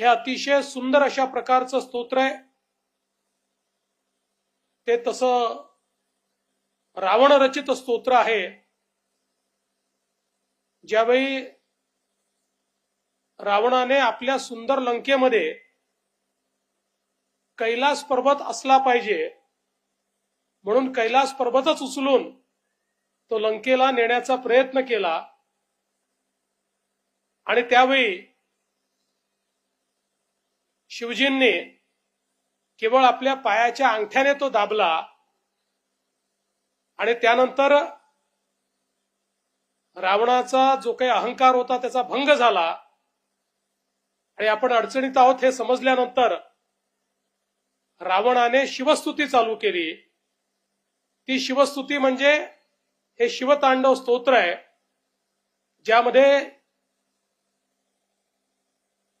हे अतिशय सुंदर अशा प्रकारचं स्तोत्र आहे. ते तसं रावण रचित स्तोत्र आहे. ज्यावेळी रावणाने आपल्या सुंदर लंकेमध्ये कैलास पर्वत असला पाहिजे म्हणून कैलास पर्वतच उचलून तो लंकेला नेण्याचा प्रयत्न केला. आणि त्यावेळी शिवजींनी केवळ आपल्या पायाच्या अंगठ्याने तो दाबला आणि त्यानंतर रावणाचा जो काही अहंकार होता त्याचा भंग झाला. आणि आपण अडचणीत आहोत हे समजल्यानंतर रावणाने शिवस्तुती चालू केली. ती शिवस्तुती म्हणजे हे शिवतांडव स्तोत्र आहे ज्यामध्ये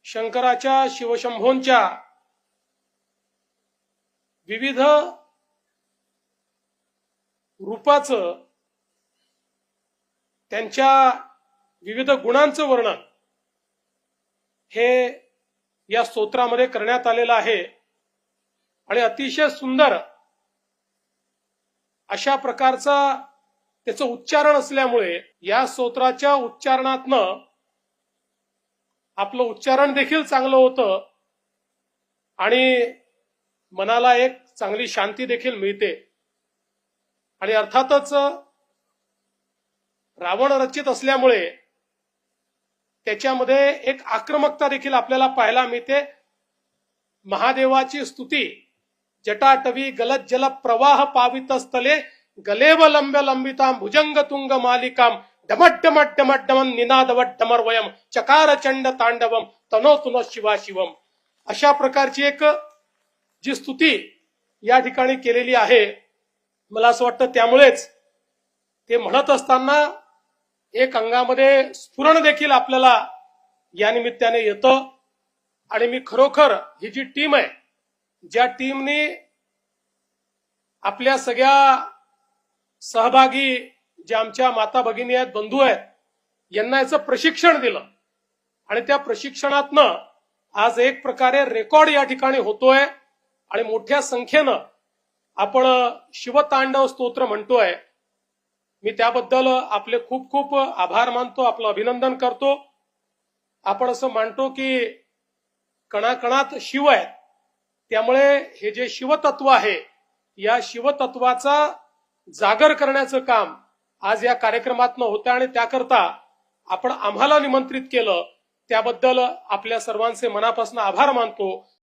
शंकराच्या शिवशंभोंच्या विविध रूपाचं त्यांच्या विविध गुणांचं वर्णन हे या स्तोत्रामध्ये करण्यात आलेलं आहे. आणि अतिशय सुंदर अशा प्रकारचा त्याचं उच्चारण असल्यामुळे या स्तोत्राच्या उच्चारणातनं आपलं उच्चारण देखील चांगलं होतं. आणि मनाला एक चांगली शांती देखील मिळते. आणि अर्थातच रावण रचित असल्यामुळे त्याच्यामध्ये एक आक्रमकता देखील आपल्याला पाहायला मिळते. महादेवाची स्तुती जटाटवी गलत जल प्रवाह पावित स्थले गलेव लंब्य लंबिताम भुजंग तुंग मालिकाम डमड्डमड्डमड्डमन डमट डमट चकार चंड तांडवम तनो तुनो शिवा शिवम अशा प्रकारची एक जी स्तुती या ठिकाणी केलेली आहे मला असं वाटतं त्यामुळेच ते म्हणत असताना एक अंगामध्ये स्फुरण देखील आपल्याला या निमित्ताने येतं. आणि मी खरोखर ही जी टीम आहे ज्या टीमने आपल्या सगळ्या सहभागी जे आमच्या माता भगिनी आहेत बंधू आहेत यांना याचं प्रशिक्षण दिलं. आणि त्या प्रशिक्षणातनं आज एक प्रकारे रेकॉर्ड या ठिकाणी होतोय आणि मोठ्या संख्येनं आपण शिवतांडव स्तोत्र म्हणतोय. मी त्याबद्दल आपले खूप खूप आभार मानतो आपलं अभिनंदन करतो. आपण असं मानतो की कणाकणात शिव आहेत. त्यामुळे हे जे शिवतत्व आहे या शिवतत्वाचा जागर करण्याचं काम आज या कार्यक्रमात होत्या आणि त्याकरता आपण आम्हाला निमंत्रित केलं. त्याबद्दल आपल्या सर्वांचे मनापासून आभार मानतो.